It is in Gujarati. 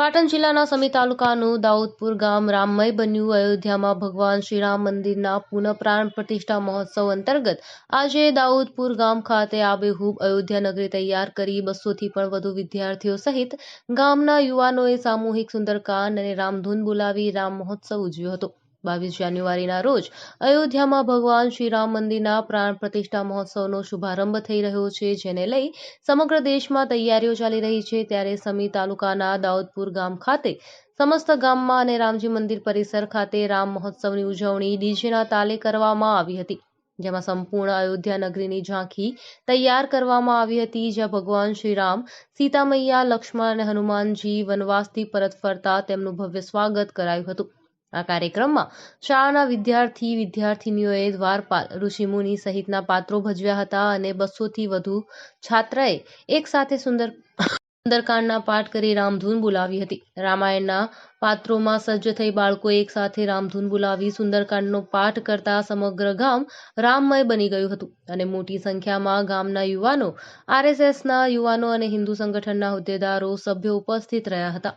પાટણ જિલ્લાના સમી તાલુકાનું દાઉદપુર ગામ રામમય બન્યું. અયોધ્યામાં ભગવાન શ્રીરામ મંદિરના પુનઃ પ્રાણ પ્રતિષ્ઠા મહોત્સવ અંતર્ગત આજે દાઉદપુર ગામ ખાતે આબેહૂબ અયોધ્યા નગરી તૈયાર કરી બસોથી પણ વધુ વિદ્યાર્થીઓ સહિત ગામના યુવાનોએ સામૂહિક સુંદરકાંડ અને રામધૂન બોલાવી રામ મહોત્સવ ઉજવ્યો હતો. બાવીસ જાન્યુઆરીના રોજ અયોધ્યામાં ભગવાન શ્રીરામ મંદિરના પ્રાણ પ્રતિષ્ઠા મહોત્સવનો શુભારંભ થઈ રહ્યો છે, જેને લઈ સમગ્ર દેશમાં તૈયારીઓ ચાલી રહી છે. ત્યારે સમી તાલુકાના દાઉદપુર ગામ ખાતે, સમસ્ત ગામમાં અને રામજી મંદિર પરિસર ખાતે રામ મહોત્સવની ઉજવણી ડીજેના તાલે કરવામાં આવી હતી, જેમાં સંપૂર્ણ અયોધ્યા નગરીની ઝાંખી તૈયાર કરવામાં આવી હતી, જ્યાં ભગવાન શ્રીરામ સીતા મૈયા લક્ષ્મણ અને હનુમાનજી વનવાસથી પરત ફરતા તેમનું ભવ્ય સ્વાગત કરાયું હતું. આ કાર્યક્રમમાં શાળાના વિદ્યાર્થી, વિદ્યાર્થિનીઓએ દ્વારપાલ ઋષિમુનિ સહિતના પાત્રો ભજવ્યા હતા અને બસોથી વધુ છાત્રાએ એક સાથે સુંદર સુંદરકાંડના પાઠ કરી રામધૂન બોલાવી હતી. રામાયણના પાત્રોમાં સજ્જ થઈ બાળકો એક સાથે રામધૂન બોલાવી સુંદરકાંડનો પાઠ કરતા સમગ્ર ગામ રામમય બની ગયું હતું અને મોટી સંખ્યામાં ગામના યુવાનો, આરએસએસના યુવાનો અને હિન્દુ સંગઠનના હોદ્દેદારો સભ્યો ઉપસ્થિત રહ્યા હતા.